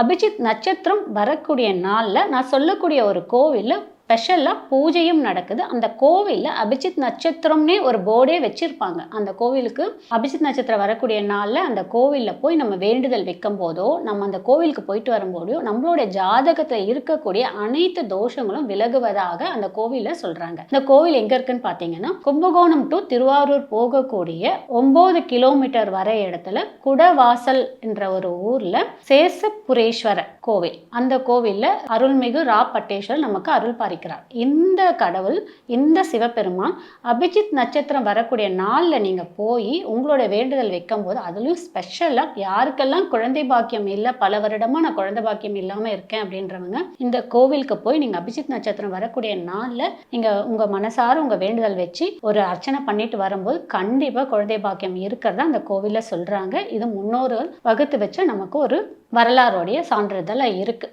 அபிஜித் நட்சத்திரம் வரக்கூடிய நாளில் நான் சொல்லக்கூடிய ஒரு கோவிலில் ஸ்பெஷலாக பூஜையும் நடக்குது. அந்த கோவிலில் அபிஜித் நட்சத்திரம்னே ஒரு போர்டே வச்சுருப்பாங்க. அந்த கோவிலுக்கு அபிஜித் நட்சத்திரம் வரக்கூடிய நாளில் அந்த கோவிலில் போய் நம்ம வேண்டுதல் வைக்கும் போதோ நம்ம அந்த கோவிலுக்கு போயிட்டு வரும்போதோ நம்மளுடைய ஜாதகத்தில் இருக்கக்கூடிய அனைத்து தோஷங்களும் விலகுவதாக அந்த கோவிலில் சொல்கிறாங்க இந்த கோவில் எங்கே இருக்குன்னு பார்த்தீங்கன்னா கும்பகோணம் டு திருவாரூர் போகக்கூடிய ஒம்பது கிலோமீட்டர் வர இடத்துல குடவாசல் என்ற ஒரு ஊரில் சேசபுரேஸ்வரர் கோவில். அந்த கோவிலில் அருள்மிகு ரா பட்டேஸ்வர் நமக்கு அருள் வைக்கிறார். இந்த கடவுள் இந்த சிவபெருமான் அபிஜித் நட்சத்திரம் வரக்கூடிய நாளில் நீங்கள் போய் உங்களோட வேண்டுதல் வைக்கும் போது அதுலேயும் ஸ்பெஷலாக யாருக்கெல்லாம் குழந்தை பாக்கியம் இல்லை பல வருடமாக நான் குழந்தை பாக்கியம் இல்லாமல் இருக்கேன் அப்படின்றவங்க இந்த கோவிலுக்கு போய் நீங்கள் அபிஜித் நட்சத்திரம் வரக்கூடிய நாளில் நீங்கள் உங்கள் மனசார உங்கள் வேண்டுதல் வச்சு ஒரு அர்ச்சனை பண்ணிட்டு வரும்போது கண்டிப்பாக குழந்தை பாக்கியம் இருக்கிறதா அந்த கோவிலில் சொல்கிறாங்க இது முன்னோர்கள் வகுத்து வச்ச நமக்கு ஒரு வரலாறுடைய சான்றிதழாக இருக்குது